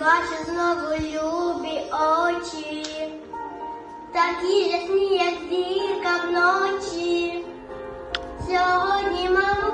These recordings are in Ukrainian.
бачу знову любі очі, такі ясні, як зірка вночі. Сьогодні маму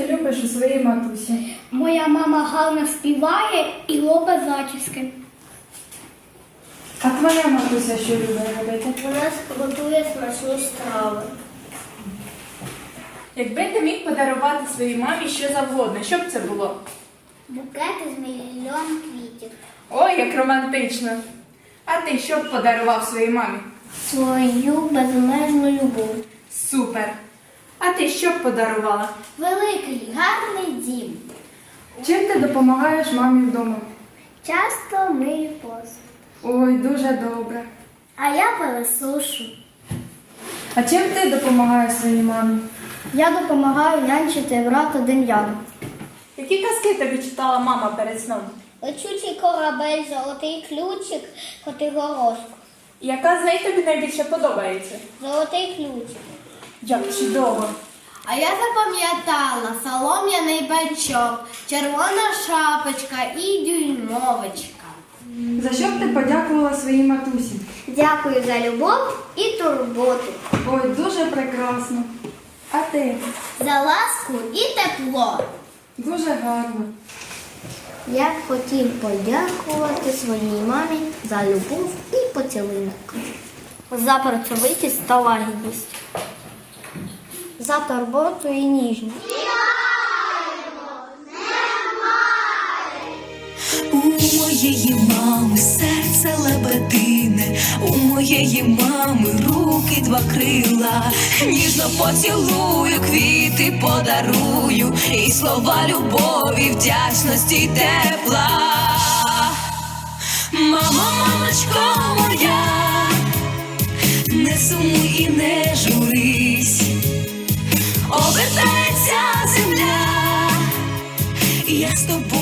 Ти любиш у своїй матусі? Моя мама гарно співає і робить зачіски. А твоя матуся що любить робити? У нас готує смачні страви. Якби ти міг подарувати своїй мамі що завгодно, що б це було? Букети з мільйон квітів. Ой, як романтично. А ти що б подарував своїй мамі? Свою безмежну любов. Супер. А ти що б подарувала? Великий, гарний дім. Чим ти допомагаєш мамі вдома? Часто мию посуд. Ой, дуже добре. А я пересушу. А чим ти допомагаєш своїй мамі? Я допомагаю нянчити брата Дем'яну. Які казки тобі читала мама перед сном? Лечучий корабель, золотий ключик, котигорошко. Яка з неї тобі найбільше подобається? Золотий ключик. Як чудово. А я запам'ятала солом'яний бичок, червона шапочка і дюймовочка. За що б ти подякувала своїй матусі? Дякую за любов і турботу. Ой, дуже прекрасно. А ти? За ласку і тепло. Дуже гарно. Я б хотів подякувати своїй мамі за любов і поцілунок. За працьовитість та лагідність. За турботу і ніжність. У моєї мами серце лебедине, у моєї мами руки два крила, ніжно поцілую, квіти подарую, і слова любові, вдячності тепла. Мамо, мамочко моя, не сумуй і не журись, the